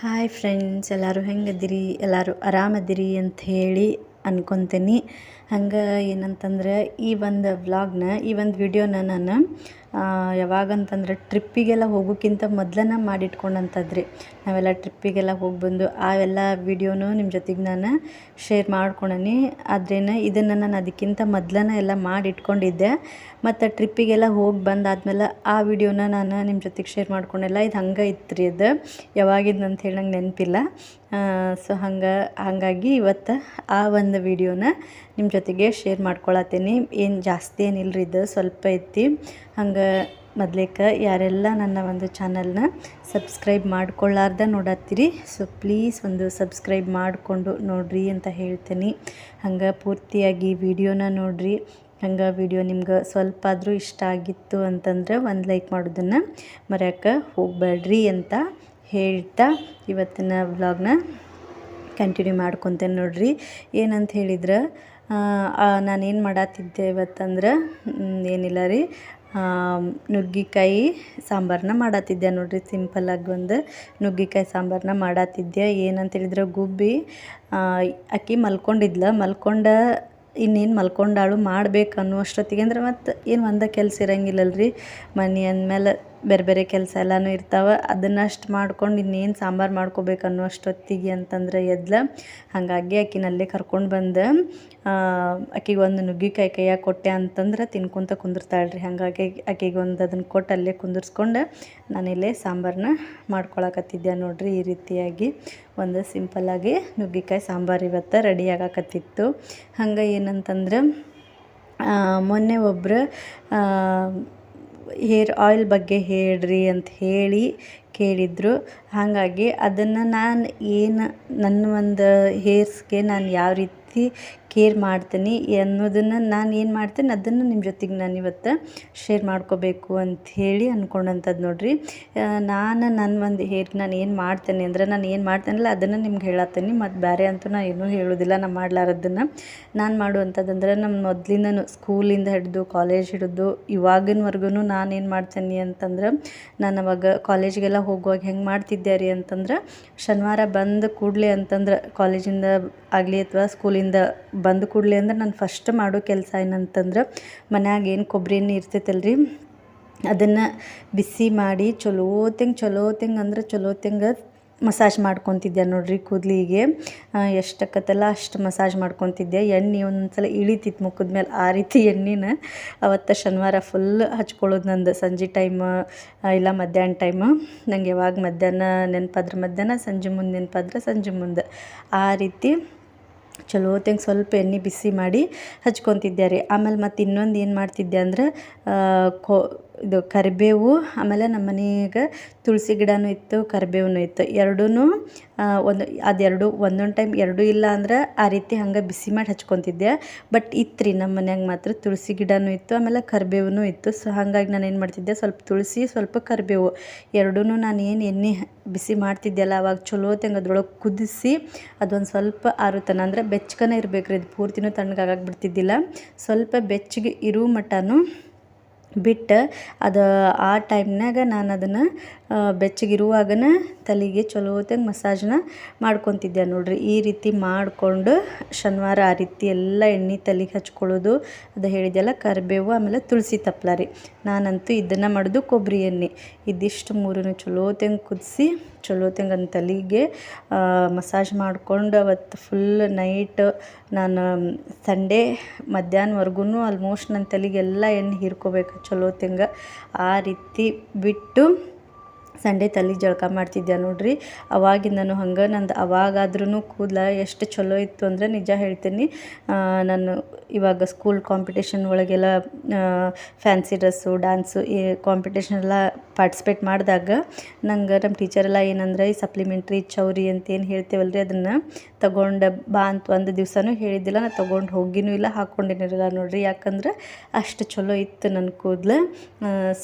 Hi friends ಎಲ್ಲರೂ ಹೆಂಗದಿರಿ ಎಲ್ಲರೂ ಆರಾಮದಿರಿ ಅಂತ ಹೇಳಿ ಅನ್ಕೊತೀನಿ. ಹಂಗೆ ಏನಂತಂದ್ರೆ ಈ ಒಂದು ವ್ಲಾಗ್ನ ಈ ಒಂದು ವಿಡಿಯೋನ ನಾನು ಯಾವಾಗಂತಂದ್ರೆ ಟ್ರಿಪ್ಪಿಗೆಲ್ಲ ಹೋಗೋಕ್ಕಿಂತ ಮೊದಲನ ಮಾಡಿಟ್ಕೊಂಡಂಥದ್ದು ನಾವೆಲ್ಲ ಟ್ರಿಪ್ಪಿಗೆಲ್ಲ ಹೋಗಿ ಬಂದು ಅವೆಲ್ಲ ವಿಡಿಯೋನು ನಿಮ್ಮ ಜೊತೆಗೆ ನಾನು ಶೇರ್ ಮಾಡ್ಕೊಳನಿ ಆದ್ರೇನು ಇದನ್ನು ನಾನು ಅದಕ್ಕಿಂತ ಮೊದಲನ ಎಲ್ಲ ಮಾಡಿಟ್ಕೊಂಡಿದ್ದೆ. ಮತ್ತು ಟ್ರಿಪ್ಪಿಗೆಲ್ಲ ಹೋಗಿ ಬಂದಾದ್ಮೇಲೆ ಆ ವಿಡಿಯೋನ ನಾನು ನಿಮ್ಮ ಜೊತೆಗೆ ಶೇರ್ ಮಾಡ್ಕೊಂಡೆಲ್ಲ ಇದು ಹಂಗೆ ಇತ್ತು ರೀ ಅದು. ಯಾವಾಗಿದ್ದು ಅಂತ ನೆನಪಿಲ್ಲ. ಸೊ ಹಂಗೆ, ಹಾಗಾಗಿ ಇವತ್ತು ಆ ಒಂದು ವಿಡಿಯೋನ ನಿಮ್ಮ ಜೊತೆಗೆ ಶೇರ್ ಮಾಡ್ಕೊಳತ್ತೀನಿ. ಏನು ಜಾಸ್ತಿ ಏನಿಲ್ಲ ರೀ ಇದು? ಸ್ವಲ್ಪ ಐತಿ. ಹಂಗೆ ಮೊದ್ಲೇಕ ಯಾರೆಲ್ಲ ನನ್ನ ಒಂದು ಚಾನಲ್ನ ಸಬ್ಸ್ಕ್ರೈಬ್ ಮಾಡ್ಕೊಳ್ಳಾರ್ದ ನೋಡತ್ತೀರಿ. ಸೊ ಪ್ಲೀಸ್ ಒಂದು ಸಬ್ಸ್ಕ್ರೈಬ್ ಮಾಡಿಕೊಂಡು ನೋಡ್ರಿ ಅಂತ ಹೇಳ್ತೀನಿ. ಹಂಗೆ ಪೂರ್ತಿಯಾಗಿ ವಿಡಿಯೋನ ನೋಡ್ರಿ. ಹಂಗೆ ವಿಡಿಯೋ ನಿಮ್ಗೆ ಸ್ವಲ್ಪ ಆದರೂ ಇಷ್ಟ ಆಗಿತ್ತು ಅಂತಂದ್ರೆ ಒಂದು ಲೈಕ್ ಮಾಡೋದನ್ನು ಮರೆಯೋಕ್ಕೆ ಹೋಗಬೇಡ್ರಿ ಅಂತ ಹೇಳ್ತಾ ಇವತ್ತಿನ ವ್ಲಾಗ್ನ ಕಂಟಿನ್ಯೂ ಮಾಡ್ಕೊತೇನೆ ನೋಡ್ರಿ. ಏನಂತ ಹೇಳಿದ್ರೆ ನಾನೇನು ಮಾಡತ್ತಿದ್ದೆ ಇವತ್ತಂದ್ರೆ ಏನಿಲ್ಲ ರೀ. ನುಗ್ಗಿಕಾಯಿ ಸಾಂಬಾರನ್ನ ಮಾಡತ್ತಿದ್ದೆ ನೋಡ್ರಿ. ಸಿಂಪಲ್ಲಾಗಿ ಒಂದು ನುಗ್ಗಿಕಾಯಿ ಸಾಂಬಾರನ್ನ ಮಾಡತ್ತಿದ್ದೆ ಏನಂತ ಹೇಳಿದ್ರೆ, ಗುಬ್ಬಿ ಅಕ್ಕಿ ಮಲ್ಕೊಂಡಿದ್ಲ. ಮಲ್ಕೊಂಡ ಇನ್ನೇನು ಮಲ್ಕೊಂಡಾಳು ಮಾಡ್ಬೇಕು ಅನ್ನುವಷ್ಟೊತ್ತಿಗೆ ಅಂದ್ರೆ ಮತ್ತು ಏನು ಒಂದೇ ಕೆಲಸ ಇರಂಗಿಲ್ಲಲ್ರಿ. ಮನೆ ಅಂದಮೇಲೆ ಬೇರೆ ಬೇರೆ ಕೆಲಸ ಎಲ್ಲನೂ ಇರ್ತಾವೆ. ಅದನ್ನಷ್ಟು ಮಾಡ್ಕೊಂಡು ಇನ್ನೇನು ಸಾಂಬಾರು ಮಾಡ್ಕೋಬೇಕು ಅನ್ನುವಷ್ಟೊತ್ತಿಗೆ ಅಂತಂದ್ರೆ ಎದ್ಲ. ಹಾಗಾಗಿ ಆಕಿನ ಅಲ್ಲೇ ಕರ್ಕೊಂಡು ಬಂದು. ಆಕಿಗೆ ಒಂದು ನುಗ್ಗಿಕಾಯಿ ಕೈಯಾಗ ಕೊಟ್ಟೆ ಅಂತಂದ್ರೆ ತಿನ್ಕೊತ ಕುಂದಿರ್ತಾಳೆ ರೀ ಹಾಗಾಗಿ ಆಕಿಗೆ ಒಂದು ಅದನ್ನು ಕೊಟ್ಟು ಅಲ್ಲೇ ಕುಂದಿರ್ಸ್ಕೊಂಡು ನಾನಿಲ್ಲೇ ಸಾಂಬಾರನ್ನ ಮಾಡ್ಕೊಳಕತ್ತಿದ್ದೆ ನೋಡ್ರಿ. ಈ ರೀತಿಯಾಗಿ ಒಂದು ಸಿಂಪಲ್ಲಾಗಿ ನುಗ್ಗಿಕಾಯಿ ಸಾಂಬಾರು ಇವತ್ತು ರೆಡಿ ಆಗಾಕತ್ತಿತ್ತು. ಹಂಗೆ ಏನಂತಂದ್ರೆ ಮೊನ್ನೆ ಒಬ್ಬರು ಹೇರ್ ಆಯಿಲ್ ಬಗ್ಗೆ ಹೇಳ್ರಿ ಅಂತ ಹೇಳಿ ಕೇಳಿದರು. ಹಾಗಾಗಿ ಅದನ್ನು ನಾನು ಏನು ನನ್ನ ಒಂದು ಹೇರ್ಸ್ಗೆ ನಾನು ಯಾವ ರೀತಿ ಕೇರ್ ಮಾಡ್ತೀನಿ ಅನ್ನೋದನ್ನು ನಾನು ಏನು ಮಾಡ್ತೀನಿ ಅದನ್ನು ನಿಮ್ಮ ಜೊತೆಗೆ ನಾನು ಇವತ್ತು ಶೇರ್ ಮಾಡ್ಕೋಬೇಕು ಅಂಥೇಳಿ ಅಂದ್ಕೊಂಡಂಥದ್ದು ನೋಡಿರಿ. ನಾನು ನನ್ನ ಒಂದು ಹೇರ್ ನಾನು ಏನು ಮಾಡ್ತೇನೆ ಅಂದ್ರೆ ನಾನು ಏನು ಮಾಡ್ತೇನಲ್ಲ ಅದನ್ನು ನಿಮ್ಗೆ ಹೇಳತ್ತೀನಿ ಮತ್ತು ಬೇರೆ ಅಂತೂ ನಾನು ಏನೂ ಹೇಳೋದಿಲ್ಲ ನಾನು ಮಾಡ್ಲಾರದನ್ನು ನಾನು ಮಾಡುವಂಥದ್ದಂದ್ರೆ ನಮ್ಮ ಮೊದಲಿಂದನೂ ಸ್ಕೂಲಿಂದ ಹಿಡಿದು ಕಾಲೇಜ್ ಹಿಡಿದು ಇವಾಗಿನವರೆಗೂ ನಾನು ಏನು ಮಾಡ್ತೀನಿ ಅಂತಂದ್ರೆ ನಾನು ಅವಾಗ ಕಾಲೇಜಿಗೆಲ್ಲ ಹೋಗುವಾಗ ಹೆಂಗೆ ಮಾಡ್ತಿದ್ದೆ ರೀ ಅಂತಂದ್ರೆ, ಶನಿವಾರ ಬಂದ ಕೂಡಲೇ ಅಂತಂದ್ರೆ ಕಾಲೇಜಿಂದ ಆಗಲಿ ಅಥವಾ ಸ್ಕೂಲಿಂದ ಬಂದ ಕೂಡಲೇ ಅಂದ್ರೆ ನಾನು ಫಸ್ಟ್ ಮಾಡೋ ಕೆಲಸ ಏನಂತಂದ್ರೆ, ಮನ್ಯಾಗ ಏನು ಕೊಬ್ಬರಿ ಎಣ್ಣೆ ಇರ್ತೈತಲ್ಲ ರೀ ಅದನ್ನು ಬಿಸಿ ಮಾಡಿ ಚಲೋತ್ಯಂಗೆ ಚಲೋತ್ಯಂಗೆ ಅಂದ್ರೆ ಚಲೋತ್ಯಂಗೆ ಮಸಾಜ್ ಮಾಡ್ಕೊತಿದ್ದೆ ನೋಡ್ರಿ ಕೂದಲಿಗೆ. ಎಷ್ಟಕ್ಕತ್ತಲ್ಲ ಅಷ್ಟು ಮಸಾಜ್ ಮಾಡ್ಕೊತಿದ್ದೆ ಎಣ್ಣೆ ಒಂದೊಂದ್ಸಲ ಇಳಿತಿತ್ತು ಮುಖದ ಮೇಲೆ ಆ ರೀತಿ ಎಣ್ಣೆನ. ಅವತ್ತು ಶನಿವಾರ ಫುಲ್ ಹಚ್ಕೊಳ್ಳೋದು ನಂದು. ಸಂಜೆ ಟೈಮ್ ಇಲ್ಲ ಮಧ್ಯಾಹ್ನ ಟೈಮ್ ನಂಗೆ ಯಾವಾಗ ಮಧ್ಯಾಹ್ನ ನೆನಪಾದ್ರೆ ಮಧ್ಯಾಹ್ನ, ಸಂಜೆ ಮುಂದೆ ನೆನಪಾದ್ರೆ ಸಂಜೆ ಮುಂದೆ. ಆ ರೀತಿ ಚಲೋ ತೆಂಗೆ ಸ್ವಲ್ಪ ಎಣ್ಣೆ ಬಿಸಿ ಮಾಡಿ ಹಚ್ಕೊತಿದ್ದೆ ರೀ. ಆಮೇಲೆ ಮತ್ತು ಇನ್ನೊಂದು ಏನು ಮಾಡ್ತಿದ್ದೆ ಅಂದ್ರೆ ಕೊ ಇದು ಕರಿಬೇವು, ಆಮೇಲೆ ನಮ್ಮ ಮನೆಯಾಗ ತುಳಸಿ ಗಿಡನೂ ಇತ್ತು, ಕರಿಬೇವುನು ಇತ್ತು. ಎರಡೂ ಒಂದು, ಅದೆರಡು ಒಂದೊಂದು ಟೈಮ್ ಎರಡೂ ಇಲ್ಲ ಅಂದ್ರೆ ಆ ರೀತಿ ಹಂಗೆ ಬಿಸಿ ಮಾಡಿ ಹಚ್ಕೊತಿದ್ದೆ. ಬಟ್ ಇತ್ತು ರೀ ನಮ್ಮ ಮನ್ಯಾಗ ಮಾತ್ರ ತುಳಸಿ ಗಿಡನೂ ಇತ್ತು, ಆಮೇಲೆ ಕರಿಬೇವು ಇತ್ತು. ಸೊ ಹಾಗಾಗಿ ನಾನು ಏನು ಮಾಡ್ತಿದ್ದೆ, ಸ್ವಲ್ಪ ತುಳಸಿ, ಸ್ವಲ್ಪ ಕರಿಬೇವು. ಎರಡೂ ನಾನು ಏನು ಎಣ್ಣೆ ಬಿಸಿ ಮಾಡ್ತಿದ್ದೆಲ್ಲ, ಅವಾಗ ಚಲೋ ಅದ್ರೊಳಗೆ ಕುದಿಸಿ ಅದೊಂದು ಸ್ವಲ್ಪ ಆರುತನ ಅಂದ್ರೆ ಬೆಚ್ಚಗನೇ ಇರಬೇಕ್ರಿ ಅದು ಪೂರ್ತಿನೂ ತಣ್ಣಗಾಗಕ್ಕೆ ಬಿಡ್ತಿದ್ದಿಲ್ಲ. ಸ್ವಲ್ಪ ಬೆಚ್ಚಗೆ ಇರೋ ಮಟನೂ ಬಿಟ್ಟು ಅದು ಆ ಟೈಮ್ನಾಗ ನಾನು ಅದನ್ನು ಬೆಚ್ಚಗಿರುವಾಗನ ತಲೆಗೆ ಚಲೋತ್ಯಂಗೆ ಮಸಾಜ್ನ ಮಾಡ್ಕೊತಿದ್ದೆ ನೋಡಿರಿ. ಈ ರೀತಿ ಮಾಡಿಕೊಂಡು ಶನಿವಾರ ಆ ರೀತಿ ಎಲ್ಲ ಎಣ್ಣೆ ತಲೆಗೆ ಹಚ್ಕೊಳ್ಳೋದು, ಅದು ಹೇಳಿದೆಲ್ಲ ಕರಿಬೇವು, ಆಮೇಲೆ ತುಳಸಿ ತಪ್ಪಲ ರೀ. ನಾನಂತೂ ಇದನ್ನು ಮಾಡೋದು ಕೊಬ್ಬರಿ ಎಣ್ಣೆ. ಇದಿಷ್ಟು ಮೂರನ್ನು ಚಲೋತ್ತಂಗೆ ಕುದಿಸಿ ಚಲೋತ್ಯಂಗೆ ನನ್ನ ತಲೆಗೆ ಮಸಾಜ್ ಮಾಡ್ಕೊಂಡು ಅವತ್ತು ಫುಲ್ ನೈಟ್ ನಾನು ಸಂಡೇ ಮಧ್ಯಾಹ್ನವರೆಗೂ ಆಲ್ಮೋಸ್ಟ್ ನನ್ನ ತಲೆಗೆಲ್ಲ ಎಣ್ಣೆ ಹೀರ್ಕೋಬೇಕು ಚಲೋತ್ಯಂಗೆ ಆ ರೀತಿ ಬಿಟ್ಟು ಸಂಡೇ ತಲೆ ಜಳಕ ಮಾಡ್ತಿದ್ದೆ ನೋಡಿರಿ. ಅವಾಗಿಂದನೂ ಹಂಗೆ ನಂದು ಅವಾಗಾದ್ರೂ ಕೂದಲ ಎಷ್ಟು ಚಲೋ ಇತ್ತು ಅಂದರೆ ನಿಜ ಹೇಳ್ತೀನಿ. ನಾನು ಇವಾಗ ಸ್ಕೂಲ್ ಕಾಂಪಿಟೇಷನ್ ಒಳಗೆಲ್ಲ ಫ್ಯಾನ್ಸಿ ಡ್ರೆಸ್ಸು ಡ್ಯಾನ್ಸು ಈ ಕಾಂಪಿಟೇಷನ್ ಎಲ್ಲ ಪಾರ್ಟಿಸಿಪೇಟ್ ಮಾಡಿದಾಗ ನಂಗೆ ನಮ್ಮ ಟೀಚರೆಲ್ಲ ಏನಂದ್ರೆ, ಈ ಸಪ್ಲಿಮೆಂಟ್ರಿ ಚೌರಿ ಅಂತ ಏನು ಹೇಳ್ತೇವಲ್ಲ ರೀ ಅದನ್ನು ತಗೊಂಡು ಬಾ ಅಂತ ಒಂದು ದಿವಸನೂ ಹೇಳಿದ್ದಿಲ್ಲ ನಾನು ತೊಗೊಂಡು ಹೋಗಿನೂ ಇಲ್ಲ ಹಾಕ್ಕೊಂಡಿನಿರಲ್ಲ ನೋಡಿರಿ. ಯಾಕಂದ್ರೆ ಅಷ್ಟು ಚಲೋ ಇತ್ತು ನನ್ನ ಕೂದಲು.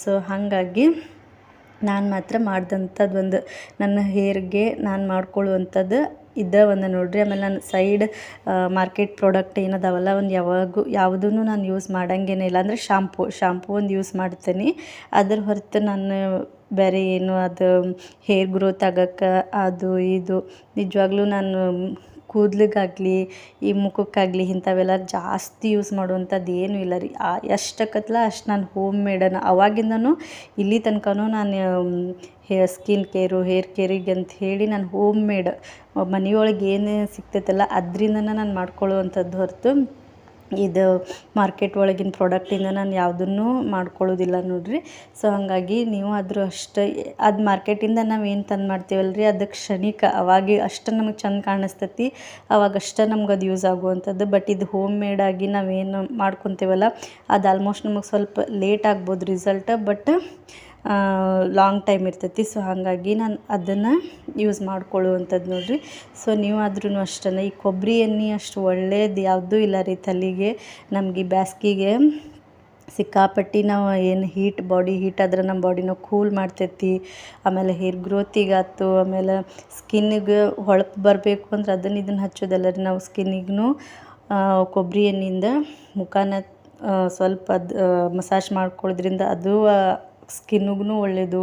ಸೊ ಹಾಗಾಗಿ ನಾನು ಮಾತ್ರ ಮಾಡ್ದಂಥದ್ದು ಒಂದು ನನ್ನ ಹೇರ್ಗೆ ನಾನು ಮಾಡ್ಕೊಳ್ಳುವಂಥದ್ದು ಇದ್ದ ಒಂದು ನೋಡಿರಿ. ಆಮೇಲೆ ನಾನು ಸೈಡ್ ಮಾರ್ಕೆಟ್ ಪ್ರಾಡಕ್ಟ್ ಏನದಾವಲ್ಲ, ಒಂದು ಯಾವಾಗೂ ಯಾವುದೂ ನಾನು ಯೂಸ್ ಮಾಡಂಗೇನೆ ಇಲ್ಲ. ಅಂದರೆ ಶಾಂಪು ಶಾಂಪು ಒಂದು ಯೂಸ್ ಮಾಡ್ತೀನಿ. ಅದ್ರ ಹೊರತು ನಾನು ಬೇರೆ ಏನು ಅದು ಹೇರ್ ಗ್ರೋತ್ ಆಗಕ್ಕೆ, ಅದು ಇದು ನಿಜವಾಗ್ಲೂ ನಾನು ಕೂದ್ಲಿಗಾಗಲಿ, ಈ ಮುಖಕ್ಕಾಗಲಿ ಇಂಥವೆಲ್ಲ ಜಾಸ್ತಿ ಯೂಸ್ ಮಾಡುವಂಥದ್ದು ಏನೂ ಇಲ್ಲ ರೀ. ಎಷ್ಟಕ್ಕತ್ಲ ಅಷ್ಟು ನಾನು ಹೋಮ್ ಮೇಡನ್ನು ಅವಾಗಿಂದನೂ ಇಲ್ಲಿ ತನಕನೂ ನಾನು ಹೇ ಸ್ಕಿನ್ ಕೇರು ಹೇರ್ ಕೇರಿಗೆ ಅಂತ ಹೇಳಿ ನಾನು ಹೋಮ್ ಮೇಡ್ ಮನೆಯೊಳಗೆ ಏನೇ ಸಿಗ್ತೈತಲ್ಲ ಅದರಿಂದನೇ ನಾನು ಮಾಡ್ಕೊಳ್ಳುವಂಥದ್ದು ಹೊರತು ಇದು ಮಾರ್ಕೆಟ್ ಒಳಗಿನ ಪ್ರಾಡಕ್ಟಿಂದ ನಾನು ಯಾವುದನ್ನೂ ಮಾಡ್ಕೊಳ್ಳೋದಿಲ್ಲ ನೋಡಿರಿ. ಸೊ ಹಾಗಾಗಿ ನೀವು ಅದ್ರ ಅಷ್ಟೇ, ಅದು ಮಾರ್ಕೆಟಿಂದ ನಾವು ಏನು ತಂದು ಮಾಡ್ತೀವಲ್ಲ ರೀ ಅದು ಕ್ಷಣಿಕ, ಅವಾಗ ಅಷ್ಟು ನಮಗೆ ಚಂದ ಕಾಣಿಸ್ತೈತಿ ಅವಾಗಷ್ಟೇ ನಮ್ಗೆ ಅದು ಯೂಸ್ ಆಗುವಂಥದ್ದು ಬಟ್ ಇದು ಹೋಮ್ ಮೇಡಾಗಿ ನಾವೇನು ಮಾಡ್ಕೊತೀವಲ್ಲ, ಅದು ಆಲ್ಮೋಸ್ಟ್ ನಮಗೆ ಸ್ವಲ್ಪ ಲೇಟ್ ಆಗ್ಬೋದು ರಿಸಲ್ಟ್ ಬಟ್ ಲಾಂಗ್ ಟೈಮ್ ಇರ್ತೈತಿ. ಸೊ ಹಾಗಾಗಿ ನಾನು ಅದನ್ನು ಯೂಸ್ ಮಾಡ್ಕೊಳ್ಳುವಂಥದ್ದು ನೋಡಿರಿ. ಸೊ ನೀವು ಆದ್ರೂ ಅಷ್ಟೇ ಈ ಕೊಬ್ಬರಿ ಎಣ್ಣೆ ಅಷ್ಟು ಒಳ್ಳೇದು ಯಾವುದೂ ಇಲ್ಲ ರೀ ತಲೆಗೆ. ನಮಗೆ ಬ್ಯಾಸ್ಗಿಗೆ ಸಿಕ್ಕಾಪಟ್ಟಿ ನಾವು ಏನು ಹೀಟ್ ಬಾಡಿ ಹೀಟ್ ಆದ್ರೆ ನಮ್ಮ ಬಾಡಿನ ಕೂಲ್ ಮಾಡ್ತೈತಿ. ಆಮೇಲೆ ಹೇರ್ ಗ್ರೋತಿಗಾಯ್ತು ಆಮೇಲೆ ಸ್ಕಿನ್ನಿಗೆ ಹೊಳಪು ಬರಬೇಕು ಅಂದ್ರೆ ಅದನ್ನು ಇದನ್ನು ಹಚ್ಚೋದಲ್ಲ ರೀ ನಾವು ಸ್ಕಿನ್ನಿಗೂ ಕೊಬ್ಬರಿ ಎಣ್ಣೆಯಿಂದ ಮುಖನ ಸ್ವಲ್ಪ ಅದು ಮಸಾಜ್ ಮಾಡ್ಕೊಳ್ಳೋದ್ರಿಂದ ಅದು ಸ್ಕಿನ್ನಿಗೂ ಒಳ್ಳೆಯದು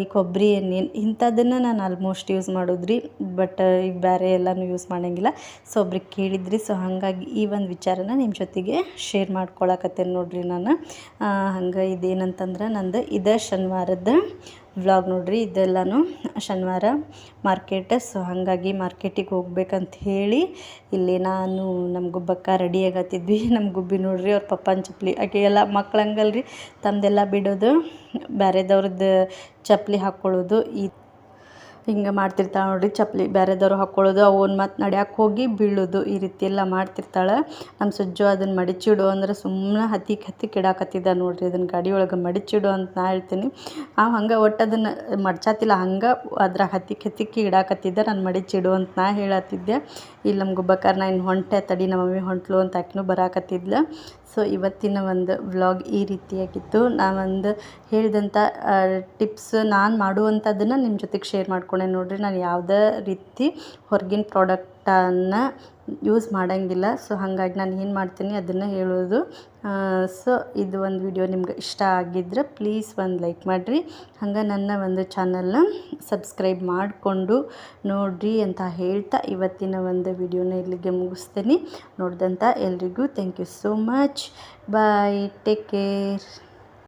ಈ ಕೊಬ್ಬರಿ ಎಣ್ಣೆ, ಇಂಥದ್ದನ್ನು ನಾನು ಆಲ್ಮೋಸ್ಟ್ ಯೂಸ್ ಮಾಡೋದು ರೀ ಬಟ್ ಈಗ ಬೇರೆ ಎಲ್ಲನೂ ಯೂಸ್ ಮಾಡೋಂಗಿಲ್ಲ. ಸೊ ಒಬ್ರಿಗೆ ಕೇಳಿದ್ರಿ ಸೊ ಹಾಗಾಗಿ ಈ ಒಂದು ವಿಚಾರನ ನಿಮ್ಮ ಜೊತೆಗೆ ಶೇರ್ ಮಾಡ್ಕೊಳಕತ್ತೇನೆ ನೋಡಿರಿ ನಾನು. ಹಂಗೆ ಇದೇನಂತಂದ್ರೆ ನಂದು ಇದೇ ಶನಿವಾರದ ವ್ಲಾಗ್ ನೋಡಿರಿ, ಇದೆಲ್ಲನೂ ಶನಿವಾರ ಮಾರ್ಕೆಟ್ ಸೊ ಹಾಗಾಗಿ ಮಾರ್ಕೆಟಿಗೆ ಹೋಗ್ಬೇಕಂತ ಹೇಳಿ ಇಲ್ಲಿ ನಾನು ನಮ್ಮ ಗುಬ್ಬಕ್ಕ ರೆಡಿ ಆಗತ್ತಿದ್ವಿ. ನಮ್ಮ ಗುಬ್ಬಿ ನೋಡ್ರಿ, ಅವ್ರ ಪಪ್ಪನ ಚಪ್ಪಲಿ ಆಕೆ ಎಲ್ಲ ಮಕ್ಳು ಹಂಗಲ್ರಿ ತಮ್ಮದೆಲ್ಲ ಬಿಡೋದು ಬೇರೆದವ್ರದ್ದು ಚಪ್ಪಲಿ ಹಾಕ್ಕೊಳ್ಳೋದು ಈ ಹಿಂಗೆ ಮಾಡ್ತಿರ್ತಾಳೆ ನೋಡಿರಿ ಚಪ್ಪಲಿ ಬೇರೆದವ್ರು ಹಾಕ್ಕೊಳ್ಳೋದು ಅವನ್ನ ಮತ್ತು ನಡ್ಯಾಕೆ ಹೋಗಿ ಬೀಳೋದು ಈ ರೀತಿ ಎಲ್ಲ ಮಾಡ್ತಿರ್ತಾಳೆ. ನಮ್ಮ ಸುಜ್ಜು ಅದನ್ನು ಮಡಿಚಿಡು ಅಂದ್ರೆ ಸುಮ್ಮನೆ ಹತ್ತಿಕ್ಕೆ ಹತ್ತಿ ಇಡಾಕತ್ತಿದ್ದ ನೋಡಿರಿ ಅದನ್ನು ಗಾಡಿ ಒಳಗೆ ಮಡಿಚಿಡು ಅಂತ ನಾ ಹೇಳ್ತೀನಿ. ಆ ಹಂಗೆ ಒಟ್ಟು ಅದನ್ನು ಮಡ್ಚಾತಿಲ್ಲ, ಹಂಗೆ ಅದ್ರಾಗ ಹತ್ತಿಕ್ಕೆ ಹತ್ತಿಕ್ಕೆ ಇಡಾಕತ್ತಿದ್ದೆ ನಾನು ಮಡಿಚಿಡು ಅಂತ ನಾ ಹೇಳತ್ತಿದ್ದೆ. ಇಲ್ಲಿ ನಮ್ಮ ಗುಬ್ಬಕಾರ ನಾ ಇನ್ನು ಹೊಂಟೆ ತಡಿ, ನಮ್ಮ ಮಮ್ಮಿ ಹೊಂಟ್ಲು ಅಂತ ಆಕಿನೂ ಬರಾಕತ್ತಿದ್ಲು. ಸೊ ಇವತ್ತಿನ ಒಂದು ವ್ಲಾಗ್ ಈ ರೀತಿಯಾಗಿತ್ತು ಒಂದು ಹೇಳಿದಂಥ ಟಿಪ್ಸ್ ನಾನು ಮಾಡುವಂಥದ್ದನ್ನು ನಿಮ್ಮ ಜೊತೆಗೆ ಶೇರ್ ಮಾಡ್ಕೊಂಡೆ ನೋಡಿರಿ. ನಾನು ಯಾವುದೇ ರೀತಿ ಹೊರಗಿನ ಪ್ರಾಡಕ್ಟನ್ನು ಯೂಸ್ ಮಾಡೋಂಗಿಲ್ಲ. ಸೊ, ಹಾಗಾಗಿ ನಾನು ಏನು ಮಾಡ್ತೀನಿ ಅದನ್ನು ಹೇಳೋದು. ಸೊ, ಇದು ಒಂದು ವಿಡಿಯೋ ನಿಮ್ಗೆ ಇಷ್ಟ ಆಗಿದ್ರೆ ಪ್ಲೀಸ್ ಒಂದು ಲೈಕ್ ಮಾಡಿರಿ. ಹಂಗೆ ನನ್ನ ಒಂದು ಚಾನಲ್ನ ಸಬ್ಸ್ಕ್ರೈಬ್ ಮಾಡಿಕೊಂಡು ನೋಡಿರಿ ಅಂತ ಹೇಳ್ತಾ ಇವತ್ತಿನ ಒಂದು ವಿಡಿಯೋನ ಇಲ್ಲಿಗೆ ಮುಗಿಸ್ತೀನಿ. ನೋಡಿದಂಥ ಎಲ್ರಿಗೂ thank you so much bye take care